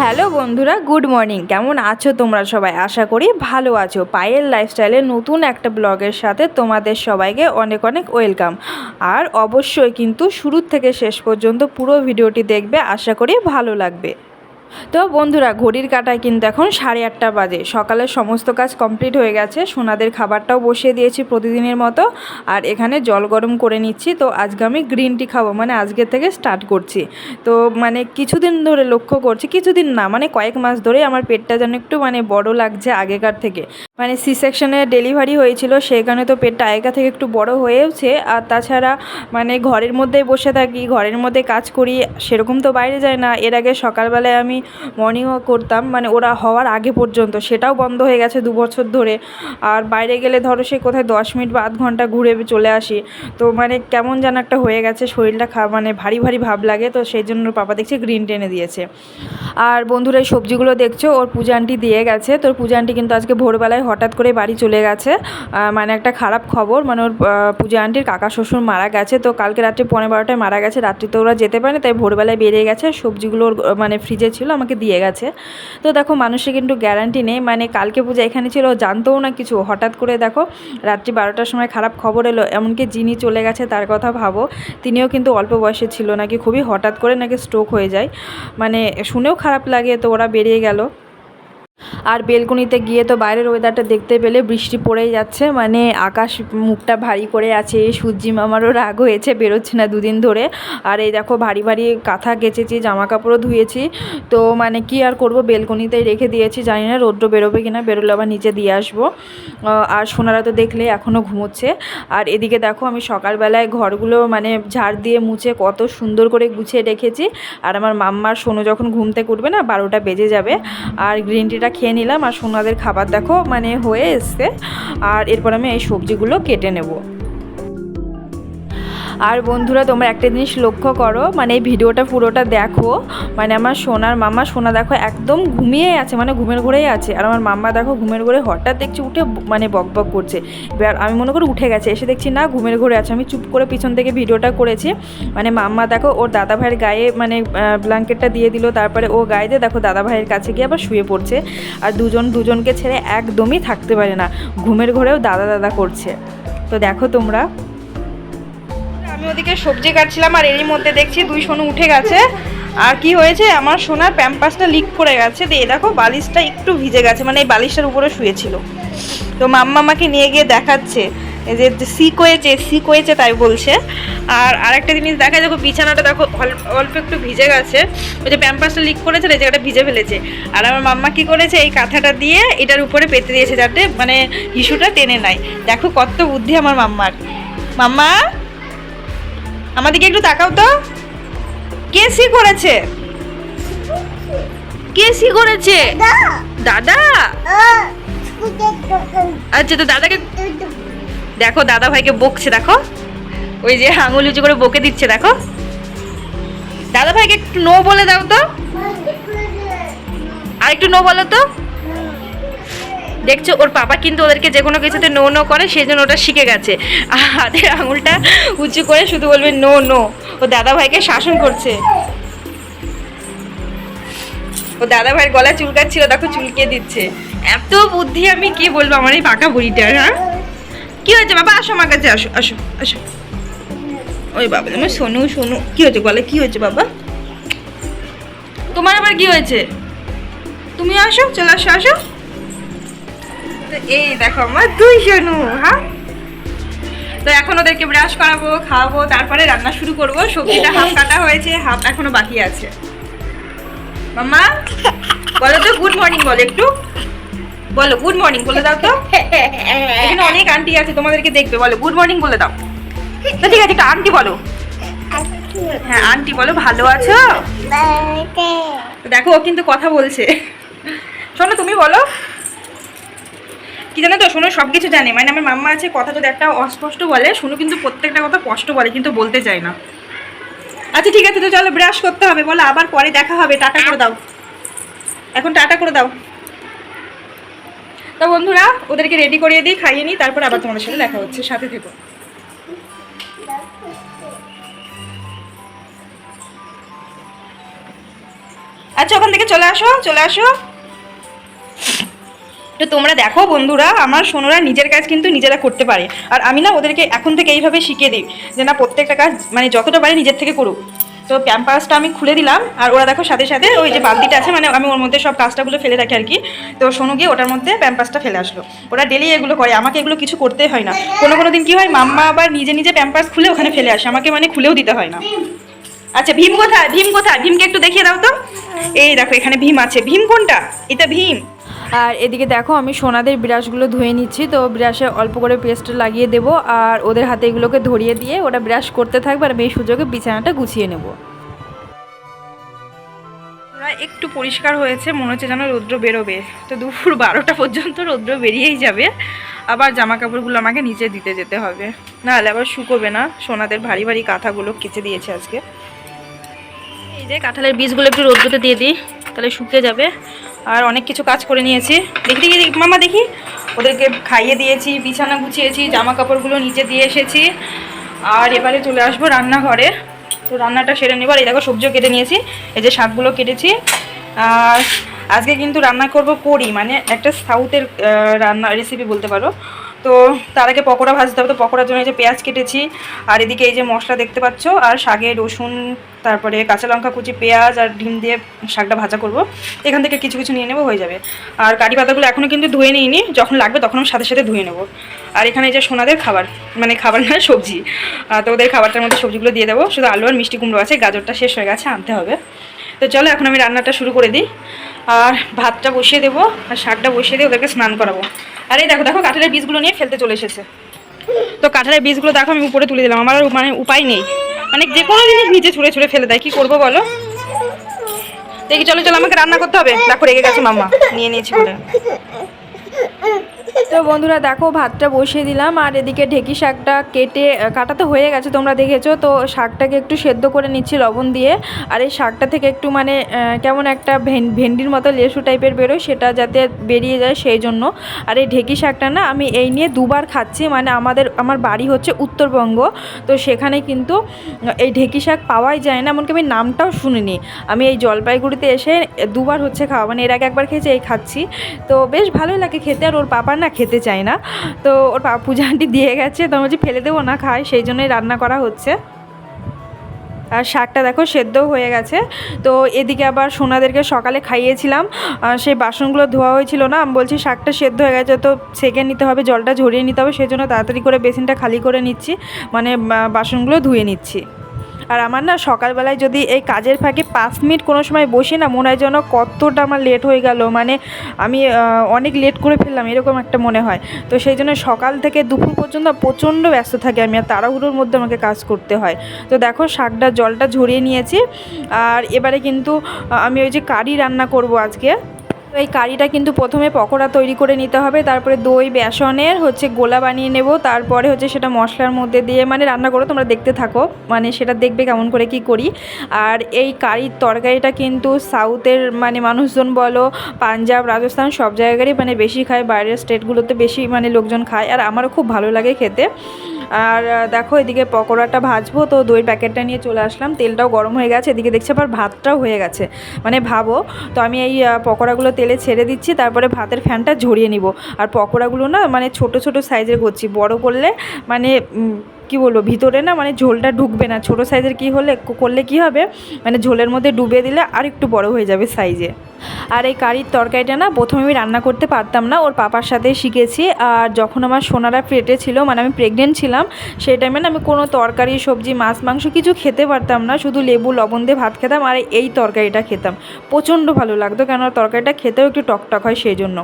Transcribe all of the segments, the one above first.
Hello বন্ধুরা, good morning. কেমন আছো তোমরা সবাই? আশা করি ভালো আছো। পায়েল লাইফস্টাইলের নতুন একটা ব্লগের সাথে তোমাদের সবাইকে অনেক অনেক ওয়েলকাম। আর অবশ্যই কিন্তু শুরু থেকে শেষ পর্যন্ত পুরো ভিডিওটি দেখবে, আশা করি ভালো লাগবে। তো বন্ধুরা, ঘড়ির কাটায় কিন্তু এখন সাড়ে আটটা বাজে। সকালের সমস্ত কাজ কমপ্লিট হয়ে গেছে। সোনাদের খাবারটাও বসিয়ে দিয়েছি প্রতিদিনের মতো। আর এখানে জল গরম করে নিচ্ছি। তো আজকে আমি গ্রিন টি খাব। মানে আজকে থেকে স্টার্ট করছি। তো মানে কিছুদিন ধরে লক্ষ্য করছি, কিছুদিন না মানে কয়েক মাস ধরে আমার পেটটা যেন একটু মানে বড় লাগছে আগেকার থেকে। মানে সি সেকশনে ডেলিভারি হয়েছিল সেখানে তো পেটটা আগেকার থেকে একটু বড় হয়েওছে। আর তাছাড়া মানে ঘরের মধ্যেই বসে থাকি, ঘরের মধ্যে কাজ করি, সেরকম তো বাইরে যায় না। এর আগে সকালবেলায় আমি মর্নিং ওয়াক করতাম মানে ওরা হওয়ার আগে পর্যন্ত, সেটাও বন্ধ হয়ে গেছে দু বছর ধরে। আর বাইরে গেলে ধরো সে কোথায় দশ মিনিট বা আধ ঘণ্টা ঘুরে চলে আসি। তো মানে কেমন যেন একটা হয়ে গেছে, শরীরটা খা মানে ভারী ভারী ভাব লাগে, তো সেই জন্য পাপা দেখছি গ্রিন টেনে দিয়েছে। আর বন্ধুরা, এই সবজিগুলো দেখছ, ওর পূজা আন্টি দিয়ে গেছে। তোর পূজা আন্টি কিন্তু আজকে ভোরবেলায় হঠাৎ করে বাড়ি চলে গেছে। মানে একটা খারাপ খবর মানে ওর পূজা আন্টির কাকা শ্বশুর মারা গেছে। তো কালকে রাত্রে পনেরো বারোটায় মারা গেছে, রাত্রি তো ওরা যেতে পারে তাই ভোরবেলায় বেরিয়ে গেছে। সবজিগুলো ওর মানে ফ্রিজে ছিল, আমাকে দিয়ে গেছে। তো দেখো, মানুষের কিন্তু গ্যারান্টি নেই। মানে কালকে পূজা এখানে ছিল জানতেও না কিছু। হঠাৎ করে দেখো, রাত্রি বারোটার সময় খারাপ খবর এলো। এমনকি যিনি চলে গেছে, তার কথা ভাবো, তিনিও কিন্তু অল্প বয়সে ছিল। নাকি খুবই হঠাৎ করে নাকি স্ট্রোক হয়ে যায়। মানে শুনেও খারাপ লাগে, তো ওরা বেরিয়ে গেল। আর বেলকনিতে গিয়ে তো বাইরের ওয়েদারটা দেখতে পেলে বৃষ্টি পড়েই যাচ্ছে মানে আকাশ মুখটা ভারী করে আছে সূর্যি মামারও রাগ হয়েছে, বেরোচ্ছে না দুদিন ধরে। আর এই দেখো ভারী ভারী কাঁথা কেচেছি জামা কাপড়ও ধুয়েছি, তো মানে কি আর করব, বেলকনিতেই রেখে দিয়েছি, জানি না রৌদ্র বেরোবে কিনা, বেরোলে আবার নিচে দিয়ে আসব। আর সোনারা তো দেখলে এখনও ঘুমোচ্ছে। আর এদিকে দেখো আমি সকালবেলায় ঘরগুলো মানে ঝাড় দিয়ে মুছে কত সুন্দর করে গুছিয়ে রেখেছি। আর আমার মাম্মার সোনো যখন ঘুম থেকে না, বারোটা বেজে যাবে। আর গ্রিন টিটা খেয়ে নিলাম আর সোনাদের খাবার দেখো মানে হয়ে এসছে। আর এরপর আমি এই সবজিগুলো কেটে নেব। আর বন্ধুরা, তোমরা একটা জিনিস লক্ষ্য করো মানে এই ভিডিওটা পুরোটা দেখো। মানে আমার সোনার মামা, সোনা দেখো একদম ঘুমিয়ে আছে মানে ঘুমের ঘরেই আছে। আর আমার মাম্মা দেখো ঘুমের ঘরে হঠাৎ দেখছি উঠে মানে বক বক করছে। এবার আমি মনে করি উঠে গেছে, এসে দেখছি না, ঘুমের ঘরে আছে। আমি চুপ করে পিছন থেকে ভিডিওটা করেছি। মানে মাম্মা দেখো, ওর দাদা ভাইয়ের গায়ে মানে ব্ল্যাঙ্কেটটা দিয়ে দিল। তারপরে ও গায়ে দিয়ে দেখো দাদা ভাইয়ের কাছে গিয়ে আবার শুয়ে পড়ছে। আর দুজন দুজনকে ছেড়ে একদমই থাকতে পারে না। ঘুমের ঘরেও দাদা দাদা করছে। তো দেখো তোমরা। আমি ওদিকে সবজি কাটছিলাম আর এরই মধ্যে দেখছি দুই সোনু উঠে গেছে। আর কি হয়েছে? আমার সোনার প্যাম্পাসটা লিক করে গেছে। দিয়ে দেখো বালিশটা একটু ভিজে গেছে মানে এই বালিশটার উপরে শুয়েছিল। তো মাম্মা আমাকে নিয়ে গিয়ে দেখাচ্ছে। যে সিক হয়েছে সিক হয়েছে তাই বলছে। আর আরেকটা জিনিস দেখা দেখো বিছানাটা দেখো অল্প একটু ভিজে গেছে। ওই যে প্যাম্পাসটা লিক করেছে, এই জায়গাটা ভিজে ফেলেছে। আর আমার মাম্মা কি করেছে? এই কাঁথাটা দিয়ে এটার উপরে পেতে দিয়েছে যাতে মানে হিসুটা টেনে নেয়। দেখো কত বুদ্ধি আমার মাম্মার। মাম্মা? আমাদেরকে একটু তাকাও তো। কে সি করেছে? কে সি করেছে? দাদা। আচ্ছা তো দাদাকে দেখো দাদা ভাইকে বকছে দেখো। ওই যে আঙুল উঁচু করে বকে দিচ্ছে দেখো। দাদা ভাইকে একটু নো বলে দাও তো। আর একটু নো বলো তো। দেখছ, ওর পাপা কিন্তু ওদেরকে যে কোনো কিছুতে নো নো করে, সেই জন্য ওটা শিখে গেছে। হাতের আঙুলটা উঁচু করে শুধু বলবে নো নো ও দাদা ভাইকে শাসন করছে। ও দাদা ভাইয়ের গলা চুলকাচ্ছিল, দেখো চুলকে দিচ্ছে। এত বুদ্ধি আমি কি বলব আমার এই পাকা বুড়িটার হ্যাঁ? কি হয়েছে বাবা? আসো আমার কাছে, আসো আসো আসো। ওই বাবা, তুমি শোনো শোনো কি হয়েছে বলে, কি হয়েছে বাবা? তোমার আবার কি হয়েছে? তুমি আসো, চলে আসো আসো। তো এই দেখো আমার দুই সোনু হ্যাঁ? তো এখন ওদেরকে ব্রাশ করাবো খাওয়াবো তারপরে রান্না শুরু করব। সবজিটা হাফ কাটা হয়েছে হাফ এখনও বাকি আছে। মাম্মা বলো তো গুড মর্নিং বলো একটু। বলো গুড মর্নিং বলে দাও তো। এখানে অনেক আন্টি আছে তোমাদেরকে দেখবে। বলো গুড মর্নিং বলে দাও। তো ঠিক আছে একটা আন্টি বলো। হ্যাঁ আন্টি বলো ভালো আছো? দেখো ও কিন্তু কথা বলছে। শোনো তুমি বলো। কি জানো তো শোনো সব কিছু জানে। মানে আমার মাম্মা আছে, কথা যদি একটা অস্পষ্ট বলে শুনো কিন্তু প্রত্যেকটা কথা স্পষ্ট বলে, কিন্তু বলতে চায় না। আচ্ছা ঠিক আছে, তো চলো ব্রাশ করতে হবে, বলো, আবার পরে দেখা হবে, টাটা করে দাও। এখন টাটা করে দাও। তো বন্ধুরা, ওদেরকে রেডি করিয়ে দিই, খাইয়ে নিই, তারপর আবার তোমাদের সাথে দেখা হচ্ছে, সাথে থেকো। আচ্ছা ওখান থেকে চলে আসো চলে আসো। তো তোমরা দেখো বন্ধুরা, আমার সোনরা নিজের কাজ কিন্তু নিজেরা করতে পারে। আর আমি না ওদেরকে এখন থেকে এইভাবে শিখিয়ে দিই যে না, প্রত্যেকটা কাজ মানে যতটা পারে নিজের থেকে করুক। তো প্যাম্পাসটা আমি খুলে দিলাম, আর ওরা দেখো সাথে সাথে ওই যে বালতিটা আছে মানে আমি ওর মধ্যে সব কাজটাগুলো ফেলে রাখি আর কি। তো সোনু গিয়ে ওটার মধ্যে প্যাম্পাসটা ফেলে আসলো। ওরা ডেলি এগুলো করে, আমাকে এগুলো কিছু করতে হয় না। কোনো কোনো দিন কি হয়, মাম্মা আবার নিজে নিজে প্যাম্পাস খুলে ওখানে ফেলে আসে, আমাকে মানে খুলেও দিতে হয় না। আচ্ছা ভীম কোথায়? ভীম কোথায়? ভীমকে একটু দেখিয়ে দাও তো। এই দেখো, এখানে ভীম আছে। ভীম কোনটা? এটা ভীম। আর এদিকে দেখো, আমি সোনাদের ব্রাশগুলো ধুয়ে নিচ্ছি। তো ব্রাশে অল্প করে পেস্ট লাগিয়ে দেবো আর ওদের হাতে এগুলোকে ধরিয়ে দিয়ে ওটা ব্রাশ করতে থাকবে আর আমি এই সুযোগে বিছানাটা গুছিয়ে নেব। ওরা একটু পরিষ্কার হয়েছে, মনে হচ্ছে যেন রৌদ্র বেরোবে। তো দুপুর বারোটা পর্যন্ত রৌদ্র বেরিয়েই যাবে। আবার জামা কাপড়গুলো আমাকে নিচে দিতে যেতে হবে। নাহলে আবার শুকোবে না। সোনাদের ভারী ভারী কাঁথাগুলো কেচে দিয়েছে আজকে। এই যে কাঁঠালের বীজগুলো একটু রোদ্রতে দিয়ে দিই, তাহলে শুকিয়ে যাবে। আর অনেক কিছু কাজ করে নিয়েছি। দেখি দেখি মামা, দেখি। ওদেরকে খাইয়ে দিয়েছি, বিছানা গুছিয়েছি জামা কাপড়গুলো নিচে দিয়ে এসেছি। আর এবারে চলে আসব রান্নাঘরে। তো রান্নাটা সেরে নেবার এই দেখো, সবজিও কেটে নিয়েছি। এই যে শাকগুলো কেটেছি। আর আজকে কিন্তু রান্না করব করি মানে একটা সাউথের রান্না রেসিপি বলতে পারো। তো তার আগে পকোড়া ভাজতে হবে, তো পকোড়ার জন্য এই যে পেঁয়াজ কেটেছি, আর এদিকে এই যে মশলা দেখতে পাচ্ছ, আর শাকে রসুন, তারপরে কাঁচা লঙ্কা কুচি, পেঁয়াজ আর ডিম দিয়ে শাকটা ভাজা করব। এখান থেকে কিছু কিছু নিয়ে নেব, হয়ে যাবে। আর কারি পাতাগুলো এখনও কিন্তু ধুয়ে নিইনি, যখন লাগবে তখন সাথে সাথে ধুয়ে নেব। আর এখানে এই যে সোনাদের খাবার মানে খাবার না, সবজি তো ওদের খাবারটার মধ্যে সবজিগুলো দিয়ে দেবো। শুধু আলু আর মিষ্টি কুমড়ো আছে, গাজরটা শেষ হয়ে গেছে, আনতে হবে। তো চলো, এখন আমি রান্নাটা শুরু করে দিই। আর ভাতটা বসিয়ে দেবো, আর শাকটা বসিয়ে দিয়ে ওদেরকে স্নান করাবো। আর দেখো দেখো, কাঠের বীজগুলো নিয়ে ফেলতে চলে এসেছে। তো কাঠের বীজগুলো দেখো, আমি উপরে তুলে দিলাম। আমার মানে উপায় নেই। মানে যে কোনো জিনিস নিচে ছুঁড়ে ছুঁড়ে ফেলে দেয়। কী করব বলো? দেখি, চলো চলো, আমাকে রান্না করতে হবে। দেখো, রেগে গেছে মাম্মা। নিয়ে নিয়েছি বলে। তো বন্ধুরা দেখো, ভাতটা বসিয়ে দিলাম আর এদিকে ঢেকি শাকটা কেটে কাটা তো হয়ে গেছে তোমরা দেখেছ, তো শাকটাকে একটু সেদ্ধ করে নিচ্ছি লবণ দিয়ে। আর এই শাকটা থেকে একটু মানে কেমন একটা ভেন- ভেন্ডির মতো লেসু টাইপের বেরোয়, সেটা যাতে বেরিয়ে যায় সেই জন্য। আর এই ঢেকি শাকটা না, আমি এই নিয়ে দুবার খাচ্ছি মানে আমাদের, আমার বাড়ি হচ্ছে উত্তরবঙ্গ, তো সেখানে কিন্তু এই ঢেকি শাক পাওয়াই যায় না, এমনকি আমি নামটাও শুনিনি। আমি এই জলপাইগুড়িতে এসে দুবার হচ্ছে খাওয়া মানে এর আগে একবার খেয়েছি, এই খাচ্ছি। তো বেশ ভালোই লাগে খেতে, আর ওর পাপা না খেতে চায় না। তো ওর পূজা আন্টি দিয়ে গেছে, তো বলছি, ফেলে দেবো না খায় সেই জন্যই রান্না করা হচ্ছে। আর শাকটা দেখো সেদ্ধও হয়ে গেছে। তো এদিকে আবার সোনাদেরকে সকালে খাইয়েছিলাম। সেই বাসনগুলো ধোয়া হয়েছিল না, আমি বলছি, শাকটা সেদ্ধ হয়ে গেছে, তো সেকে নিতে হবে, জলটা ঝরিয়ে নিতে হবে সেই জন্য তাড়াতাড়ি করে বেসিনটা খালি করে নিচ্ছি। মানে বাসনগুলো ধুয়ে নিচ্ছি। আর আমার না সকালবেলায় যদি এই কাজের ফাঁকে পাঁচ মিনিট কোনো সময় বসি না, মনে হয় যেন কতটা আমার লেট হয়ে গেল। মানে আমি অনেক লেট করে ফেললাম, এরকম একটা মনে হয়। তো সেই জন্য সকাল থেকে দুপুর পর্যন্ত প্রচণ্ড ব্যস্ত থাকি আমি, আর তাড়াহুড়োর মধ্যে আমাকে কাজ করতে হয়। তো দেখো, শাকটা, জলটা ঝরিয়ে নিয়েছি। আর এবারে কিন্তু আমি ওই যে কারি রান্না করব আজকে। তো এই কারিটা কিন্তু প্রথমে পকোড়া তৈরি করে নিতে হবে, তারপরে দই, বেসনের হচ্ছে গোলা বানিয়ে নেব, তারপরে হচ্ছে সেটা মশলার মধ্যে দিয়ে মানে রান্না করো, তোমরা দেখতে থাকো মানে সেটা দেখবে কেমন করে কি করি। আর এই কারির তরকারিটা কিন্তু সাউথের মানে মানুষজন বলো, পাঞ্জাব, রাজস্থান সব জায়গারই মানে বেশি খায়, বাইরের স্টেটগুলোতে বেশি মানে লোকজন খায়, আর আমারও খুব ভালো লাগে খেতে। আর দেখো এদিকে পকোড়াটা ভাজবো, তো দই প্যাকেটটা নিয়ে চলে আসলাম। তেলটাও গরম হয়ে গেছে, এদিকে দেখছি আবার ভাতটাও হয়ে গেছে। মানে ভাবো, তো আমি এই পকোড়াগুলো তেলে ছেড়ে দিচ্ছি, তারপরে ভাতের ফ্যানটা ঝরিয়ে নিব। আর পকোড়াগুলো না মানে ছোট ছোট সাইজের করছি, বড় করলে মানে কি বলব, ভিতরে না মানে ঝোলটা ঢুকবে না। ছোট সাইজের কি হলে করলে কি হবে? মানে ঝোলের মধ্যে ডুবে দিলে আর একটু বড় হয়ে যাবে সাইজে। আর এই কারির তরকারিটা না প্রথমে আমি রান্না করতে পারতাম না, ওর পাপার সাথে শিখেছি। আর যখন আমার সোনারা পেটে ছিল মানে আমি প্রেগনেন্ট ছিলাম, সেই টাইমে না আমি কোনো তরকারি, সবজি, মাছ, মাংস কিছু খেতে পারতাম না, শুধু লেবু, লবণ দিয়ে ভাত খেতাম আর এই তরকারিটা খেতাম। প্রচণ্ড ভালো লাগতো কেন তরকারিটা খেতেও একটু টকটক হয় সেই জন্য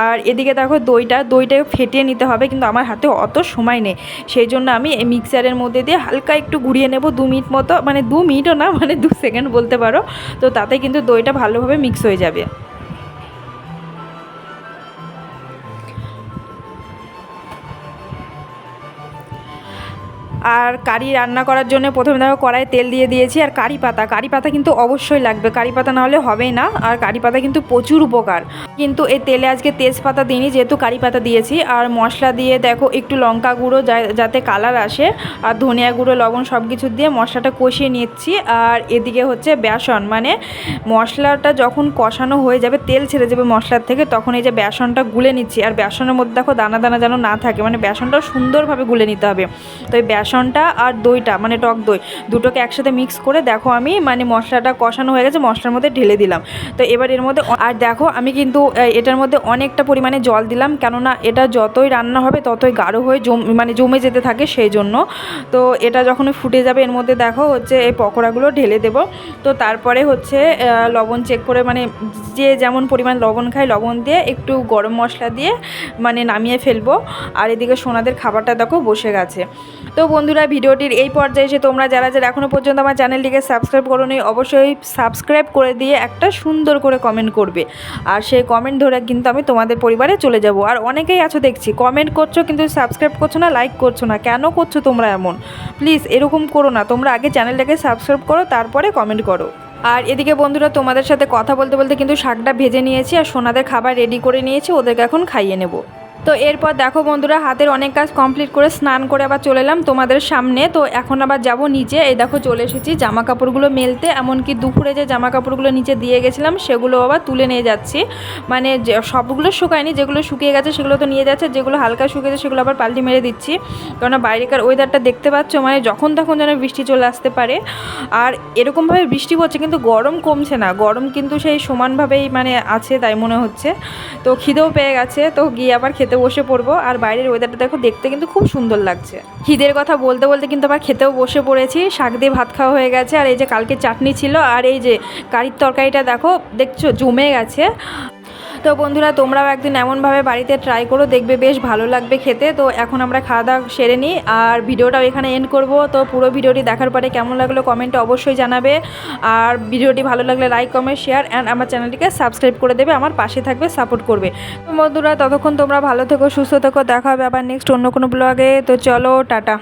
আর এদিকে দেখো দইটা দইটা ফেটিয়ে নিতে হবে, কিন্তু আমার হাতে অত সময় নেই। সেই জন্য আমি এই মিক্সারের মধ্যে দিয়ে হালকা একটু ঘুরিয়ে নেব, দু মিনিট মতো মানে দু মিনিটও না মানে দু সেকেন্ড বলতে পারো। তো তাতে কিন্তু দইটা ভালোভাবে মিক্স হয়ে যাবে। আর কারি রান্না করার জন্য প্রথমে দেখো কড়াই তেল দিয়ে দিয়েছি আর কারি পাতা। কারি পাতা কিন্তু অবশ্যই লাগবে। কারি পাতা না হলে হবেই না। আর কারি পাতা কিন্তু প্রচুর উপকার। কিন্তু এই তেলে আজকে তেজপাতা দিইনি, যেহেতু কারি পাতা দিয়েছি। আর মশলা দিয়ে দেখো, একটু লঙ্কা গুঁড়ো যাতে কালার আসে, আর ধনিয়া গুঁড়ো, লবণ সব কিছু দিয়ে মশলাটা কষিয়ে নিচ্ছি। আর এদিকে হচ্ছে বেসন মানে মশলাটা যখন কষানো হয়ে যাবে, তেল ছেড়ে যাবে মশলার থেকে, তখন এই যে বেসনটা গুলে নিচ্ছি। আর বেসনের মধ্যে দেখো, দানা দানা যেন না থাকে মানে বেসনটা সুন্দরভাবে গুলে নিতে হবে। তো এই বেসনটা আর দইটা মানে টক দই, দুটোকে একসাথে মিক্স করে দেখো আমি মানে মশলাটা কষানো হয়ে গেছে, মশলার মধ্যে ঢেলে দিলাম। তো এবার এর মধ্যে আর দেখো, আমি কিন্তু এটার মধ্যে অনেকটা পরিমাণে জল দিলাম কেননা এটা যতই রান্না হবে ততই গাঢ় হয়ে জম মানে জমে যেতে থাকে সেই জন্য তো এটা যখন ফুটে যাবে, এর মধ্যে দেখো হচ্ছে এই পকোড়াগুলো ঢেলে দেবো। তো তারপরে হচ্ছে লবণ চেক করে মানে যে যেমন পরিমাণ লবণ খায় লবণ দিয়ে একটু গরম মশলা দিয়ে মানে নামিয়ে ফেলব। আর এদিকে সোনাদের খাবারটা দেখো বসে গেছে। তো বন্ধুরা, ভিডিওটির এই পর্যায়ে এসে তোমরা যারা যারা এখনও পর্যন্ত আমার চ্যানেলটিকে সাবস্ক্রাইব করোনি, অবশ্যই সাবস্ক্রাইব করে দিয়ে একটা সুন্দর করে কমেন্ট করবে। আর সেই কমেন্ট ধরে কিন্তু আমি তোমাদের পরিবারে চলে যাব। আর অনেকেই আছো দেখছি কমেন্ট করছ কিন্তু সাবস্ক্রাইব করছ না লাইক করছ না। কেন করছ তোমরা এমন? প্লিজ এরকম করো না। তোমরা আগে চ্যানেলটাকে সাবস্ক্রাইব করো, তারপরে কমেন্ট করো। আর এদিকে বন্ধুরা, তোমাদের সাথে কথা বলতে বলতে কিন্তু শাকটা ভেজে নিয়েছি আর সোনাদের খাবার রেডি করে নিয়েছি, ওদেরকে এখন খাইয়ে নেব। তো এরপর দেখো বন্ধুরা, হাতের অনেক কাজ কমপ্লিট করে স্নান করে আবার চলে এলাম তোমাদের সামনে। তো এখন আবার যাব নিচে। এই দেখো চলে এসেছি জামা কাপড়গুলো মেলতে। এমনকি দুপুরে যে জামা কাপড়গুলো নিচে দিয়ে গেছিলাম, সেগুলো আবার তুলে নিয়ে যাচ্ছি। মানে সবগুলো শুকায়নি, যেগুলো শুকিয়ে গেছে সেগুলো তো নিয়ে যাচ্ছে, যেগুলো হালকা শুকিয়েছে সেগুলো আবার পাল্টি মেরে দিচ্ছি। কেননা বাইরেকার ওয়েদারটা দেখতে পাচ্ছ মানে যখন তখন যেন বৃষ্টি চলে আসতে পারে। আর এরকমভাবে বৃষ্টি পড়ছে কিন্তু গরম কমছে না। গরম কিন্তু সেই সমানভাবেই মানে আছে তাই মনে হচ্ছে। তো খিদেও পেয়ে গেছে, তো গিয়ে আবার খেতে বসে পড়ব, আর বাইরের ওয়েদারটা দেখো দেখতে কিন্তু খুব সুন্দর লাগছে। খিদের কথা বলতে বলতে কিন্তু আবার খেতেও বসে পড়েছি, শাক দিয়ে ভাত খাওয়া হয়ে গেছে, আর এই যে কালকে চাটনি ছিল, আর এই যে কারির তরকারিটা দেখো, দেখছ, জমে গেছে। তো বন্ধুরা, তোমরাও একদিন এমনভাবে বাড়িতে ট্রাই করো, দেখবে বেশ ভালো লাগবে খেতে। তো এখন আমরা খাওয়া দাওয়া সেরে নিই। আর ভিডিওটাও এখানে এন্ড করব। তো পুরো ভিডিওটি দেখার পরে কেমন লাগল কমেন্টে অবশ্যই জানাবে। আর ভিডিওটি ভালো লাগলে লাইক কমেন্ট শেয়ার অ্যান্ড আমার চ্যানেলটিকে সাবস্ক্রাইব করে দেবে। আমার পাশে থাকবে সাপোর্ট করবে। তো বন্ধুরা, ততক্ষণ তোমরা ভালো থেকো, সুস্থ থেকো। দেখা হবে আবার নেক্সট অন্য কোনো ব্লগে তো চলো, টাটা।